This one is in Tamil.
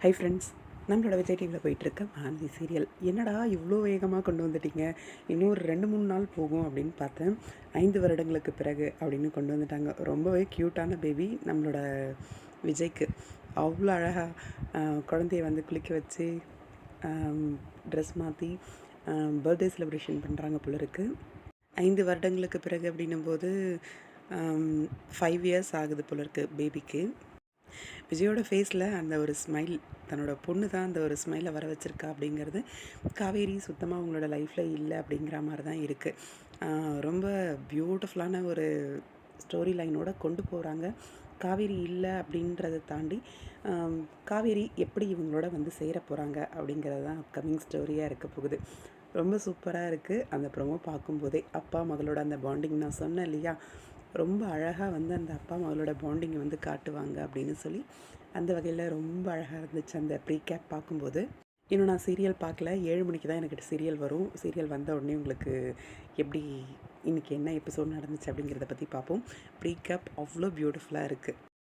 ஹை ஃப்ரெண்ட்ஸ் நம்மளோட விஜய் டிவியில் போயிட்டுருக்க மாந்தி சீரியல் என்னடா இவ்வளோ வேகமாக கொண்டு வந்துட்டீங்க? இன்னும் ஒரு ரெண்டு மூணு நாள் போகும் அப்படின்னு பார்த்தேன். ஐந்து வருடங்களுக்கு பிறகு அப்படின்னு கொண்டு வந்துட்டாங்க. ரொம்பவே க்யூட்டான பேபி நம்மளோட விஜய்க்கு. அவ்வளோ அழகாக குழந்தைய வந்து குளிக்க வச்சு ட்ரெஸ் மாற்றி பர்த்டே செலிப்ரேஷன் பண்ணுறாங்க போல இருக்குது ஐந்து வருடங்களுக்கு பிறகு அப்படின்னும் போது ஃபைவ் இயர்ஸ் ஆகுது போல இருக்குது பேபிக்கு விஜயோட ஃபேஸில் அந்த ஒரு ஸ்மைல் தன்னோட பொண்ணு தான் அந்த ஒரு ஸ்மைலை வர வச்சுருக்கா அப்படிங்கிறது காவேரி சுத்தமாக அவங்களோட லைஃப்பில் இல்லை அப்படிங்கிற மாதிரி தான் இருக்குது ரொம்ப பியூட்டிஃபுல்லான ஒரு ஸ்டோரி லைனோட கொண்டு போகிறாங்க காவேரி இல்லை அப்படின்றத தாண்டி காவேரி எப்படி இவங்களோட வந்து சேர போகிறாங்க அப்படிங்கிறது தான் அப்கமிங் ஸ்டோரியாக இருக்க போகுது. ரொம்ப சூப்பராக இருக்குது அந்த ப்ரோமோ பார்க்கும்போதே அப்பா மகளோட அந்த பாண்டிங் நான் சொன்னேன் இல்லையா? ரொம்ப அழகாக வந்து அந்த அப்பா மகளோட பாண்டிங்கை வந்து காட்டுவாங்க அப்படின்னு சொல்லி அந்த வகையில் ரொம்ப அழகாக இருந்துச்சு அந்த ப்ரீ கேப் பார்க்கும்போது. இன்னும் நான் சீரியல் பார்க்கல. ஏழு மணிக்கு தான் எனக்கு சீரியல் வரும். சீரியல் வந்த உடனே உங்களுக்கு எப்படி இன்றைக்கி என்ன எபிசோட் நடந்துச்சு அப்படிங்கிறத பற்றி பார்ப்போம். ப்ரீ கேப் அவ்வளோ பியூட்டிஃபுல்லாக இருக்குது